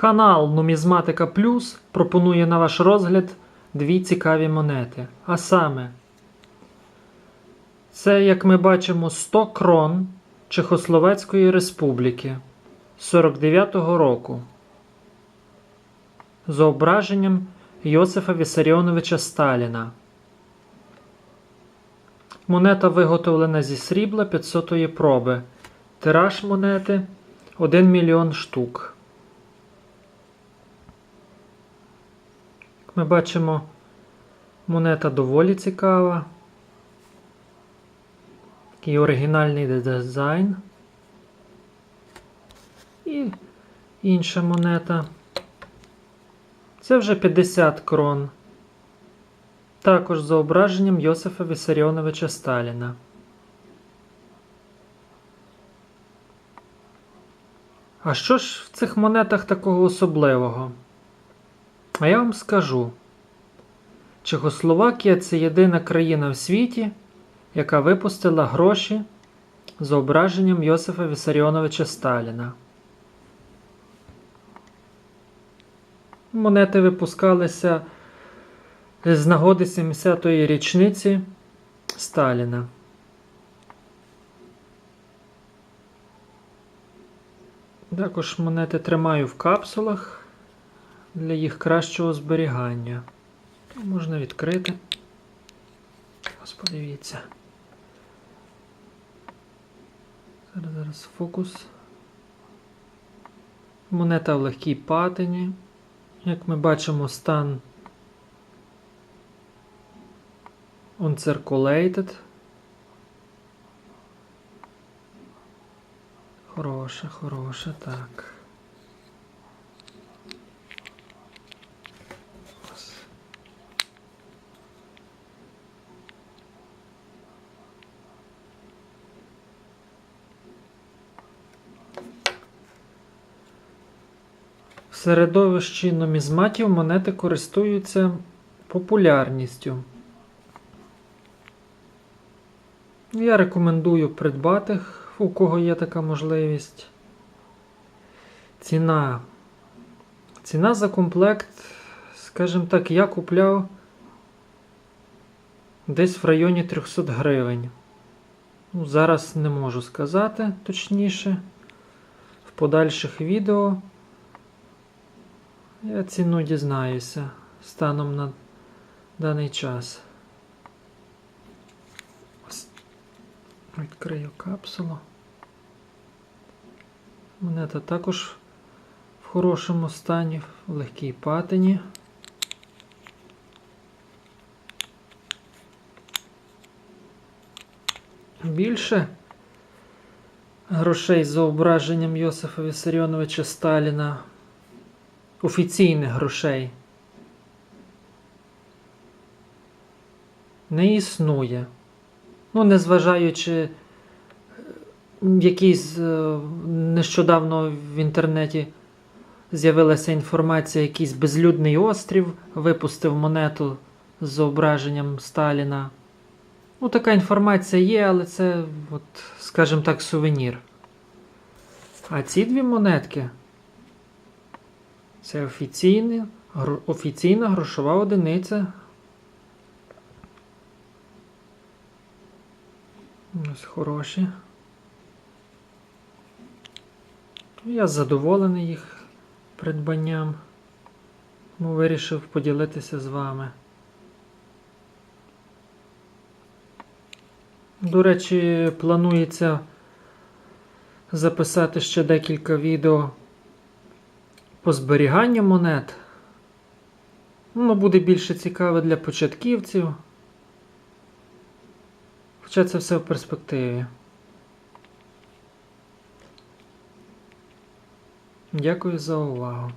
Канал Нумізматика Плюс пропонує на ваш розгляд дві цікаві монети. А саме, це, як ми бачимо, 100 крон Чехословацької Республіки 49-го року. зображенням Йосифа Вісаріоновича Сталіна. Монета виготовлена зі срібла 500-ї проби. Тираж монети 1 мільйон штук. Як ми бачимо, монета доволі цікава. Такий оригінальний дизайн. І інша монета. Це вже 50 крон. Також зображенням Йосифа Вісаріоновича Сталіна. А що ж в цих монетах такого особливого? А я вам скажу: Чехословакія це єдина країна в світі, яка випустила гроші з зображенням Йосифа Вісаріоновича Сталіна. Монети випускалися з нагоди 70-ї річниці Сталіна. Також монети тримаю в капсулах для їх кращого зберігання. Можна відкрити. Ось подивіться. Зараз зараз фокус. Монета в легкій патині. Як ми бачимо, стан uncirculated. Хороше, хороше, так. Середовищі нумізматів монети користуються популярністю. Я рекомендую придбати, у кого є така можливість. Ціна. Ціна за комплект, скажімо так, я купляв десь в районі 300 гривень. Ну, Зараз не можу сказати точніше. В подальших відео я ціну дізнаюся станом на даний час. Відкрию капсулу. Монета також в хорошому стані, в легкій патині. Більше грошей з зображенням Йосифа Вісаріоновича Сталіна. Офіційних грошей. Не існує. Ну, незважаючи, якийсь е, нещодавно в інтернеті з'явилася інформація, якийсь безлюдний острів випустив монету з зображенням Сталіна. Ну, така інформація є, але це, от, скажімо так, сувенір. А ці дві монетки це офіційна, офіційна грошова одиниця. Ось хороші. Я задоволений їх придбанням. Тому вирішив поділитися з вами. До речі, планується записати ще декілька відео по зберіганню монет. Воно буде більше цікаве для початківців. Хоча це все в перспективі. Дякую за увагу.